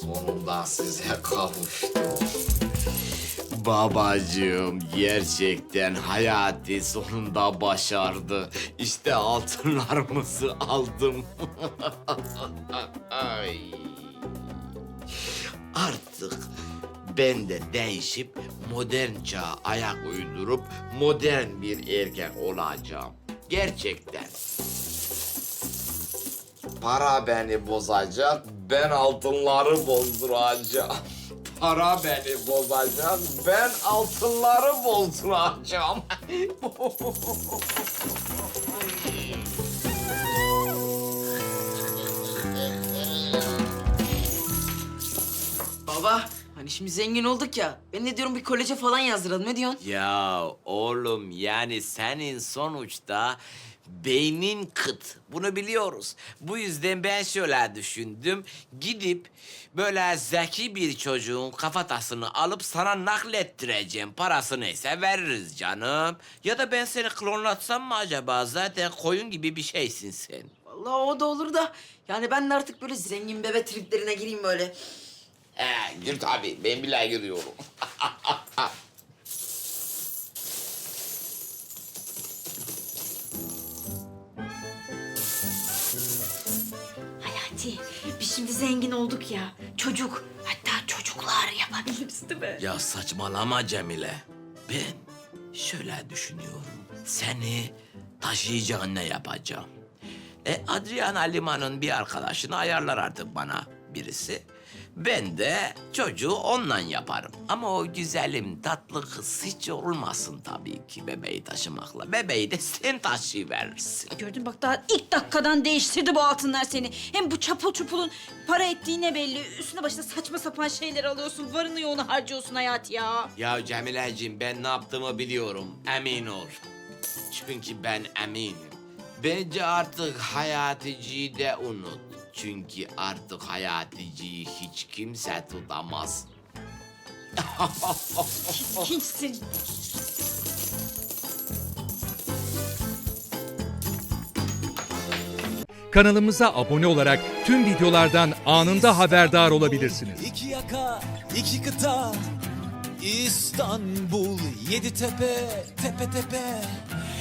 Sonunda size kavuştum. Babacığım gerçekten Hayati sonunda başardı. İşte altınlarımızı aldım. Ay. Artık ben de değişip modern çağa ayak uydurup modern bir erkek olacağım. Gerçekten. Para beni bozacak, ben altınları bozduracağım. Para beni bozacak, ben altınları bozduracağım. şimdi zengin olduk ya. Ben de diyorum bir koleje falan yazdıralım. Ne diyorsun? ya oğlum yani senin sonuçta beynin kıt. Bunu biliyoruz. Bu yüzden ben şöyle düşündüm. Gidip böyle zeki bir çocuğun kafatasını alıp sana naklettireceğim. Parası neyse veririz canım. Ya da ben seni klonlatsam mı acaba? Zaten koyun gibi bir şeysin sen. Vallahi o da olur da. Yani ben de artık böyle zengin bebe triplerine gireyim böyle. He, gir tabii. Ben bile giriyorum. Hayati, biz şimdi zengin olduk ya. Çocuk, hatta çocuklar yapabiliriz değil mi? Ya saçmalama Cemile. Ben şöyle düşünüyorum. Seni taşıyıcı anne yapacağım. E Adriana Lima'nın bir arkadaşını ayarlar artık bana birisi. Ben de çocuğu ondan yaparım. Ama o güzelim tatlı kız hiç olmasın tabii ki bebeği taşımakla. Bebeği de sen taşıyıverirsin. Gördün bak daha ilk dakikadan değiştirdi bu altınlar seni. Hem bu çapul çupulun para ettiği ne belli. Üstüne başına saçma sapan şeyler alıyorsun. Varını yoğunu harcıyorsun Hayati ya. Ya Cemileciğim ben ne yaptığımı biliyorum. Emin ol. Çünkü ben eminim. Bence artık hayaticiyi de unut. Çünkü artık hayaticiyi hiç kimse tutamaz. Hiçsin. Kanalımıza abone olarak tüm videolardan anında haberdar olabilirsiniz. İki yaka, iki kıta, İstanbul, yedi tepe, tepe tepe.